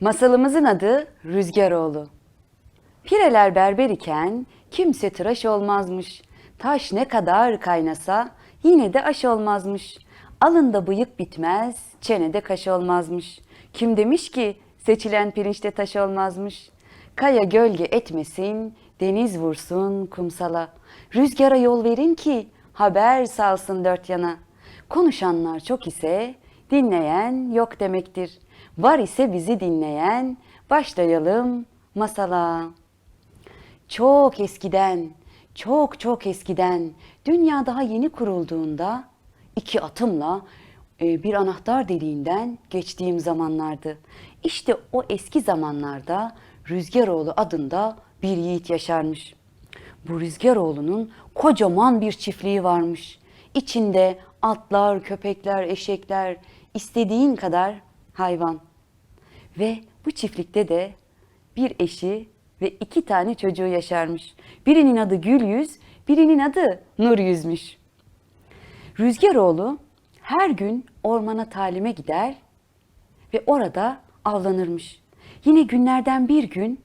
Masalımızın adı Rüzgaroğlu. Pireler berber iken kimse tıraş olmazmış. Taş ne kadar kaynasa yine de aş olmazmış. Alında bıyık bitmez, çenede kaş olmazmış. Kim demiş ki seçilen pirinçte taş olmazmış. Kaya gölge etmesin, deniz vursun kumsala. Rüzgara yol verin ki haber salsın dört yana. Konuşanlar çok ise dinleyen yok demektir. Var ise bizi dinleyen başlayalım masala. Çok eskiden, çok çok eskiden dünya daha yeni kurulduğunda iki atımla e, bir anahtar deliğinden geçtiğim zamanlardı. İşte o eski zamanlarda Rüzgaroğlu adında bir yiğit yaşarmış. Bu Rüzgaroğlu'nun kocaman bir çiftliği varmış. İçinde atlar, köpekler, eşekler, istediğin kadar hayvan. Ve bu çiftlikte de bir eşi ve iki tane çocuğu yaşarmış. Birinin adı Gül Yüz, birinin adı Nur Yüzmüş. Rüzgaroğlu her gün ormana talime gider ve orada avlanırmış. Yine günlerden bir gün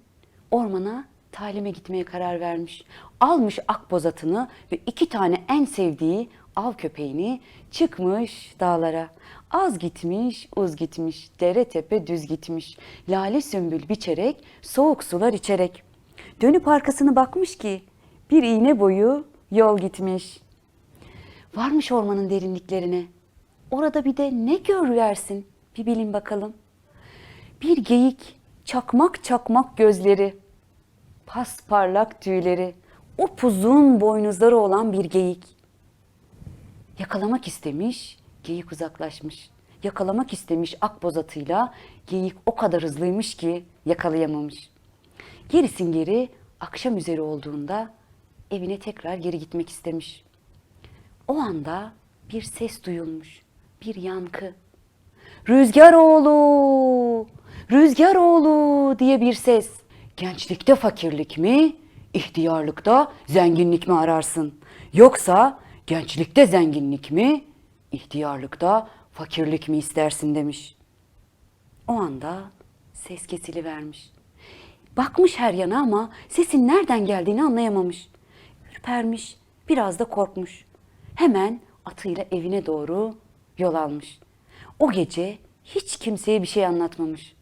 ormana talime gitmeye karar vermiş. Almış akboz atını ve iki tane en sevdiği av köpeğini çıkmış dağlara. Az gitmiş, uz gitmiş, dere tepe düz gitmiş. Lale sümbül biçerek, soğuk sular içerek. Dönüp arkasını bakmış ki bir iğne boyu yol gitmiş. Varmış ormanın derinliklerine. Orada bir de ne görüversin? Bir bilin bakalım. Bir geyik, çakmak çakmak gözleri, pasparlak tüyleri, upuzun boynuzları olan bir geyik. Yakalamak istemiş, geyik uzaklaşmış. Yakalamak istemiş akboz atıyla, geyik o kadar hızlıymış ki yakalayamamış. Gerisin geri akşam üzeri olduğunda evine tekrar geri gitmek istemiş. O anda bir ses duyulmuş, bir yankı. Rüzgar oğlu, rüzgar oğlu diye bir ses. Gençlikte fakirlik mi, ihtiyarlıkta zenginlik mi ararsın? Yoksa gençlikte zenginlik mi, ihtiyarlıkta fakirlik mi istersin demiş. O anda ses kesilivermiş. Bakmış her yana ama sesin nereden geldiğini anlayamamış. Ürpermiş, biraz da korkmuş. Hemen atıyla evine doğru yol almış. O gece hiç kimseye bir şey anlatmamış.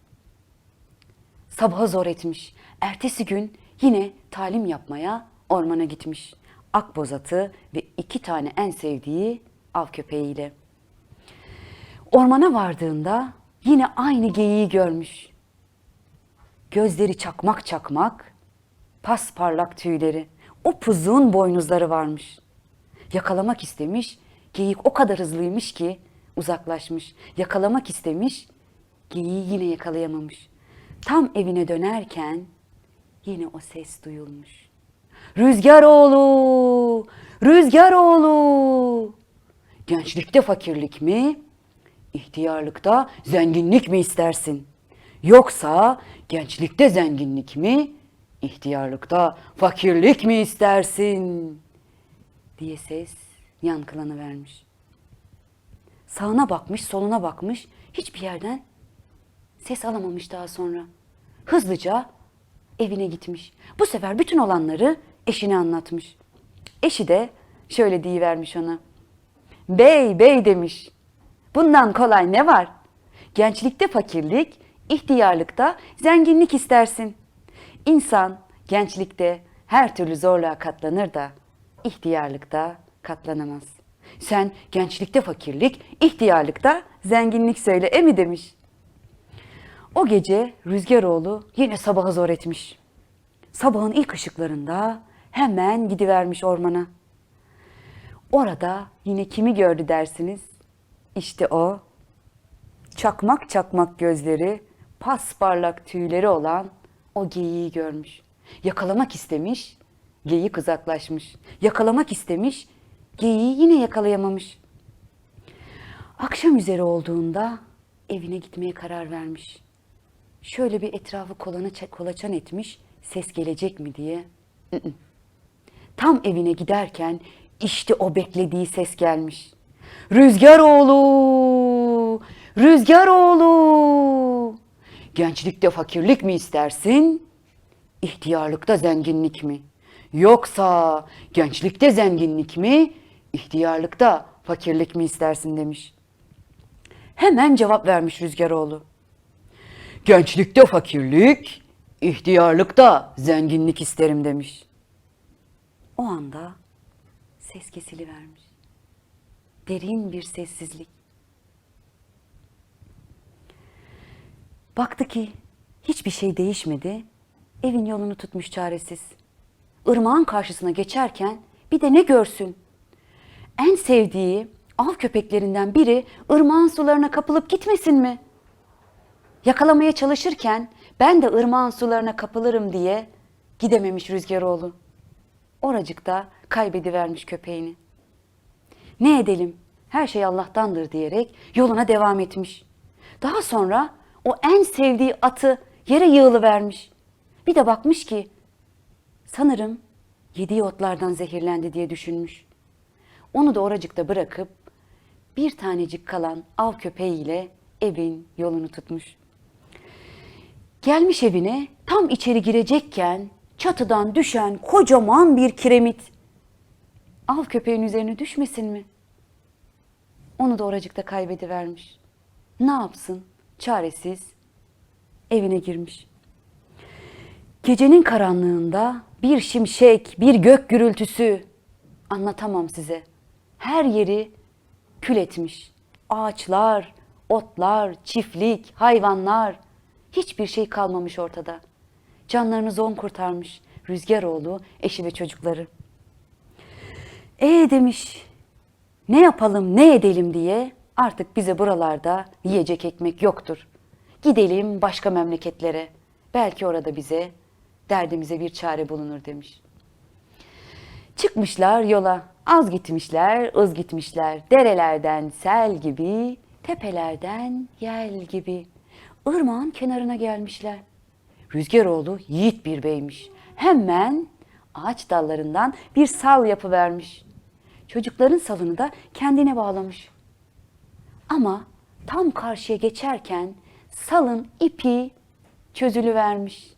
Sabaha zor etmiş. Ertesi gün yine talim yapmaya ormana gitmiş. Akboz atı ve iki tane en sevdiği av köpeğiyle. Ormana vardığında yine aynı geyiği görmüş. Gözleri çakmak çakmak, pasparlak tüyleri, upuzun boynuzları varmış. Yakalamak istemiş, geyik o kadar hızlıymış ki uzaklaşmış. Yakalamak istemiş, geyiği yine yakalayamamış. Tam evine dönerken yine o ses duyulmuş. Rüzgar oğlu, rüzgar oğlu. Gençlikte fakirlik mi, ihtiyarlıkta zenginlik mi istersin? Yoksa gençlikte zenginlik mi, ihtiyarlıkta fakirlik mi istersin? diye ses yankılanıvermiş. Sağına bakmış, soluna bakmış, hiçbir yerden ses alamamış daha sonra. Hızlıca evine gitmiş. Bu sefer bütün olanları eşine anlatmış. Eşi de şöyle deyivermiş ona. Bey, bey demiş. Bundan kolay ne var? Gençlikte fakirlik, ihtiyarlıkta zenginlik istersin. İnsan gençlikte her türlü zorluğa katlanır da ihtiyarlıkta katlanamaz. Sen gençlikte fakirlik, ihtiyarlıkta zenginlik söyle e mi demiş. O gece Rüzgaroğlu yine sabahı zor etmiş. Sabahın ilk ışıklarında hemen gidivermiş ormana. Orada yine kimi gördü dersiniz? İşte o çakmak çakmak gözleri, pasparlak tüyleri olan o geyiği görmüş. Yakalamak istemiş, geyik uzaklaşmış. Yakalamak istemiş, geyiği yine yakalayamamış. Akşam üzeri olduğunda evine gitmeye karar vermiş. Şöyle bir etrafı kolana kolaçan etmiş, ses gelecek mi diye. Tam evine giderken işte o beklediği ses gelmiş. Rüzgar oğlu, rüzgar oğlu. Gençlikte fakirlik mi istersin? İhtiyarlıkta zenginlik mi? Yoksa gençlikte zenginlik mi? İhtiyarlıkta fakirlik mi istersin demiş. Hemen cevap vermiş Rüzgaroğlu. Gençlikte fakirlik, ihtiyarlıkta zenginlik isterim demiş. O anda ses kesilivermiş. Derin bir sessizlik. Baktı ki hiçbir şey değişmedi. Evin yolunu tutmuş çaresiz. Irmağın karşısına geçerken bir de ne görsün? En sevdiği av köpeklerinden biri ırmağın sularına kapılıp gitmesin mi? Yakalamaya çalışırken ben de ırmağın sularına kapılırım diye gidememiş Rüzgaroğlu. Oracıkta kaybedivermiş köpeğini. Ne edelim? Her şey Allah'tandır diyerek yoluna devam etmiş. Daha sonra o en sevdiği atı yere yığılıvermiş. Bir de bakmış ki sanırım yediği otlardan zehirlendi diye düşünmüş. Onu da oracıkta bırakıp bir tanecik kalan av köpeğiyle evin yolunu tutmuş. Gelmiş evine tam içeri girecekken çatıdan düşen kocaman bir kiremit. Av köpeğin üzerine düşmesin mi? Onu da oracıkta kaybedivermiş. Ne yapsın? Çaresiz evine girmiş. Gecenin karanlığında bir şimşek, bir gök gürültüsü anlatamam size. Her yeri kül etmiş. Ağaçlar, otlar, çiftlik, hayvanlar hiçbir şey kalmamış ortada. Canlarını zon kurtarmış Rüzgaroğlu, eşi ve çocukları. E demiş, ne yapalım, ne edelim diye artık bize buralarda yiyecek ekmek yoktur. Gidelim başka memleketlere. Belki orada bize derdimize bir çare bulunur demiş. Çıkmışlar yola. Az gitmişler, ız gitmişler. Derelerden sel gibi, tepelerden yel gibi. Irmağın kenarına gelmişler. Rüzgaroğlu yiğit bir beymiş. Hemen ağaç dallarından bir sal yapıvermiş. Çocukların salını da kendine bağlamış. Ama tam karşıya geçerken salın ipi çözülüvermiş.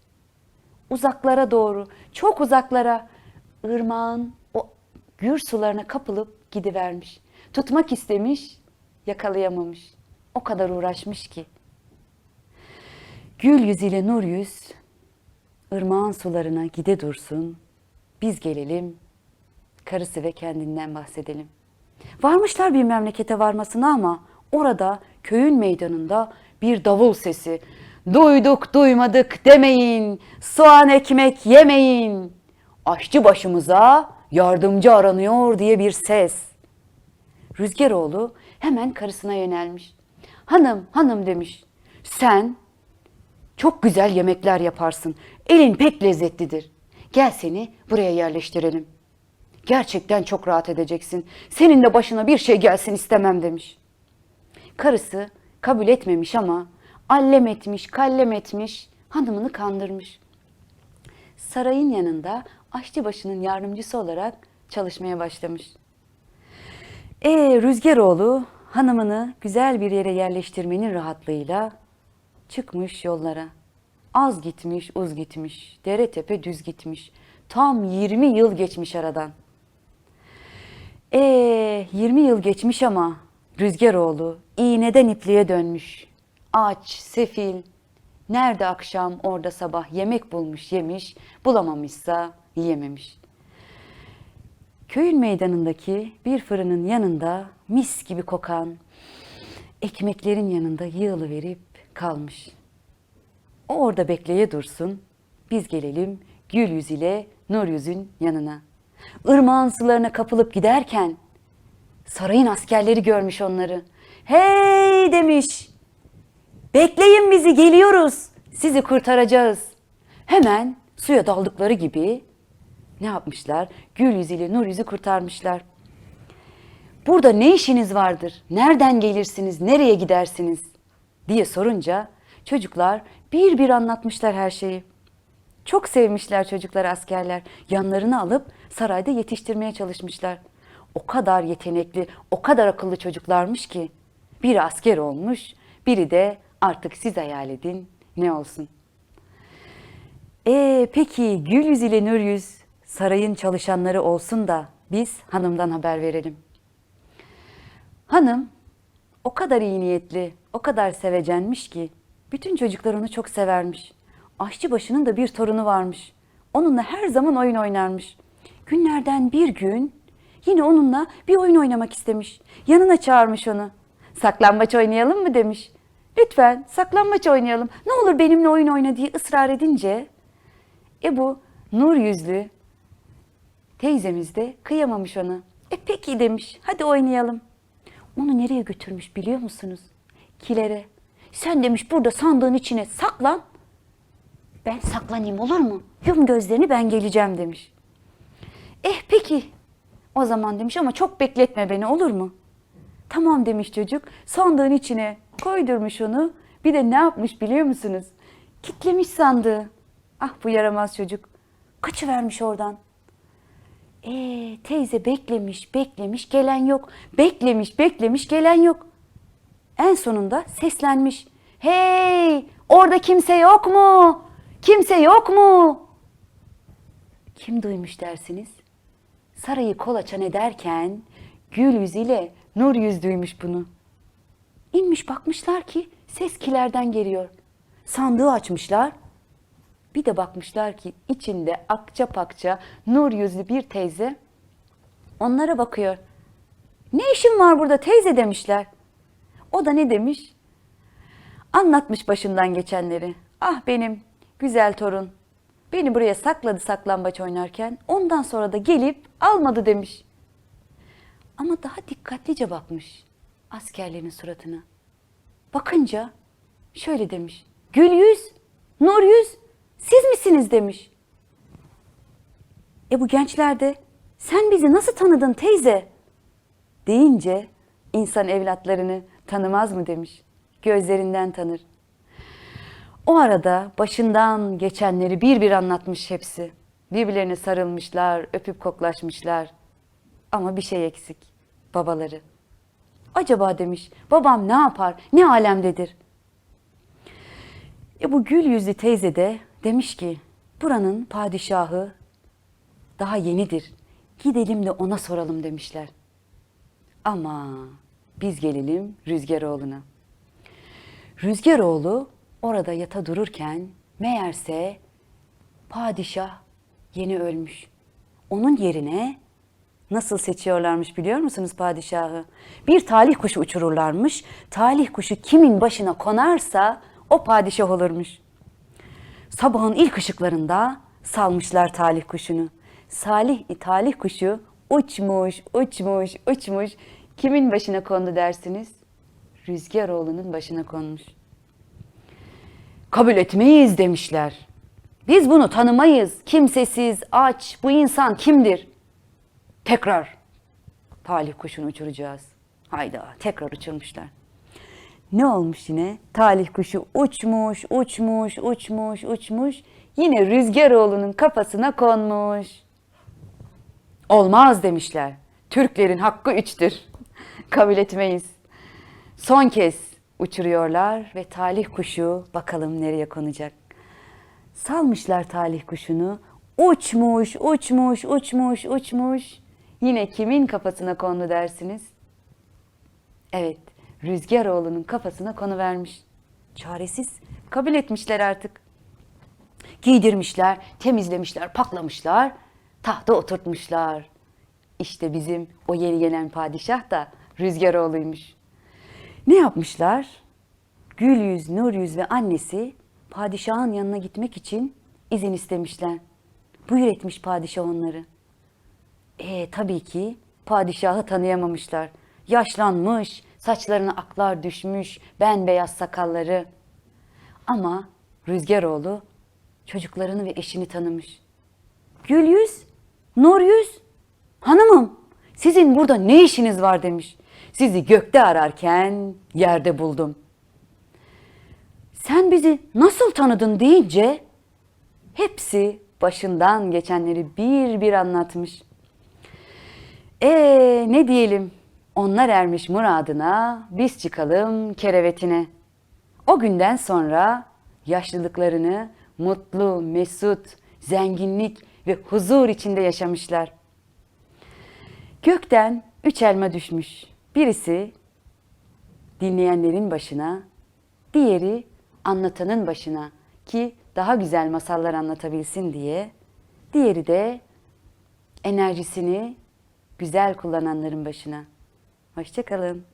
Uzaklara doğru, çok uzaklara ırmağın o gür sularına kapılıp gidivermiş. Tutmak istemiş, yakalayamamış. O kadar uğraşmış ki. Gül yüz ile nur yüz, ırmağın sularına gide dursun. Biz gelelim, karısı ve kendinden bahsedelim. Varmışlar bir memlekete varmasına ama orada köyün meydanında bir davul sesi. Duyduk duymadık demeyin, soğan ekmek yemeyin. Aşçı başımıza yardımcı aranıyor diye bir ses. Rüzgaroğlu hemen karısına yönelmiş. Hanım, hanım demiş. Sen çok güzel yemekler yaparsın. Elin pek lezzetlidir. Gel seni buraya yerleştirelim. Gerçekten çok rahat edeceksin. Senin de başına bir şey gelsin istemem demiş. Karısı kabul etmemiş ama allem etmiş, kallem etmiş, hanımını kandırmış. Sarayın yanında aşçıbaşının yardımcısı olarak çalışmaya başlamış. E Rüzgaroğlu hanımını güzel bir yere yerleştirmenin rahatlığıyla çıkmış yollara. Az gitmiş, uz gitmiş, dere tepe düz gitmiş. Tam 20 yıl geçmiş aradan. E 20 yıl geçmiş ama Rüzgaroğlu iğneden ipliğe dönmüş. Aç, sefil, nerede akşam orada sabah yemek bulmuş yemiş, bulamamışsa yiyememiş. Köyün meydanındaki bir fırının yanında mis gibi kokan ekmeklerin yanında yığılı verip kalmış. O orada bekleye dursun, biz gelelim gül yüz ile nur yüzün yanına. Irmağın sularına kapılıp giderken sarayın askerleri görmüş onları. Hey demiş, bekleyin bizi geliyoruz, sizi kurtaracağız. Hemen suya daldıkları gibi ne yapmışlar? Gül yüzü ile nur yüzü kurtarmışlar. Burada ne işiniz vardır? Nereden gelirsiniz? Nereye gidersiniz? diye sorunca çocuklar bir bir anlatmışlar her şeyi. Çok sevmişler çocuklar askerler. Yanlarına alıp sarayda yetiştirmeye çalışmışlar. O kadar yetenekli, o kadar akıllı çocuklarmış ki. Biri asker olmuş, biri de artık siz hayal edin ne olsun. Ee, peki gül yüz ile nur yüz sarayın çalışanları olsun da biz hanımdan haber verelim. Hanım o kadar iyi niyetli, o kadar sevecenmiş ki bütün çocuklar onu çok severmiş. Aşçıbaşının da bir torunu varmış. Onunla her zaman oyun oynarmış. Günlerden bir gün yine onunla bir oyun oynamak istemiş. Yanına çağırmış onu. Saklambaç oynayalım mı demiş. Lütfen saklambaç oynayalım. Ne olur benimle oyun oyna diye ısrar edince e bu nur yüzlü teyzemiz de kıyamamış ona. E peki demiş hadi oynayalım. Onu nereye götürmüş biliyor musunuz? Kilere. Sen demiş burada sandığın içine saklan. Ben saklanayım olur mu? Yum gözlerini ben geleceğim demiş. Eh peki. O zaman demiş ama çok bekletme beni olur mu? Tamam demiş çocuk. Sandığın içine koydurmuş onu. Bir de ne yapmış biliyor musunuz? Kitlemiş sandığı. Ah bu yaramaz çocuk. Kaçıvermiş oradan. Ee, teyze beklemiş, beklemiş, gelen yok. Beklemiş, beklemiş, gelen yok. En sonunda seslenmiş. Hey, orada kimse yok mu? Kimse yok mu? Kim duymuş dersiniz? Sarayı kolaçan ederken gül yüz ile nur yüz duymuş bunu. İnmiş bakmışlar ki ses kilerden geliyor. Sandığı açmışlar. Bir de bakmışlar ki içinde akça pakça nur yüzlü bir teyze onlara bakıyor. Ne işin var burada teyze demişler. O da ne demiş? Anlatmış başından geçenleri. Ah benim güzel torun. Beni buraya sakladı saklambaç oynarken. Ondan sonra da gelip almadı demiş. Ama daha dikkatlice bakmış askerlerin suratına. Bakınca şöyle demiş. Gül yüz, nur yüz, siz misiniz demiş. E bu gençler de sen bizi nasıl tanıdın teyze? Deyince insan evlatlarını tanımaz mı demiş. Gözlerinden tanır. O arada başından geçenleri bir bir anlatmış hepsi. Birbirlerine sarılmışlar, öpüp koklaşmışlar. Ama bir şey eksik. Babaları. Acaba demiş, babam ne yapar, ne alemdedir? E bu gül yüzlü teyze de demiş ki, buranın padişahı daha yenidir. Gidelim de ona soralım demişler. Ama biz gelelim Rüzgaroğlu'na. Rüzgaroğlu orada yata dururken meğerse padişah yeni ölmüş. Onun yerine nasıl seçiyorlarmış biliyor musunuz padişahı? Bir talih kuşu uçururlarmış. Talih kuşu kimin başına konarsa o padişah olurmuş. Sabahın ilk ışıklarında salmışlar talih kuşunu. Salih talih kuşu uçmuş, uçmuş, uçmuş. Kimin başına kondu dersiniz? Rüzgaroğlu'nun başına konmuş. Kabul etmeyiz demişler. Biz bunu tanımayız. Kimsesiz, aç. Bu insan kimdir? Tekrar talih kuşunu uçuracağız. Hayda tekrar uçurmuşlar. Ne olmuş yine? Talih kuşu uçmuş, uçmuş, uçmuş, uçmuş. Yine Rüzgaroğlu'nun kafasına konmuş. Olmaz demişler. Türklerin hakkı üçtür. Kabul etmeyiz. Son kez uçuruyorlar ve talih kuşu bakalım nereye konacak. Salmışlar talih kuşunu. Uçmuş, uçmuş, uçmuş, uçmuş. Yine kimin kafasına kondu dersiniz? Evet, Rüzgaroğlu'nun kafasına konu vermiş. Çaresiz kabul etmişler artık. Giydirmişler, temizlemişler, paklamışlar, tahta oturtmuşlar. İşte bizim o yeni gelen padişah da Rüzgaroğlu'ymuş. Ne yapmışlar? Gül yüz, nur yüz ve annesi padişahın yanına gitmek için izin istemişler. Buyur etmiş padişah onları. E tabii ki padişahı tanıyamamışlar. Yaşlanmış, saçlarına aklar düşmüş, bembeyaz sakalları. Ama Rüzgaroğlu çocuklarını ve eşini tanımış. Gül yüz, nur yüz, hanımım sizin burada ne işiniz var demiş. Sizi gökte ararken yerde buldum. Sen bizi nasıl tanıdın deyince hepsi başından geçenleri bir bir anlatmış. Ee ne diyelim? Onlar ermiş muradına, biz çıkalım kerevetine. O günden sonra yaşlılıklarını mutlu, mesut, zenginlik ve huzur içinde yaşamışlar. Gökten üç elma düşmüş. Birisi dinleyenlerin başına, diğeri anlatanın başına ki daha güzel masallar anlatabilsin diye. Diğeri de enerjisini güzel kullananların başına. Hoşçakalın.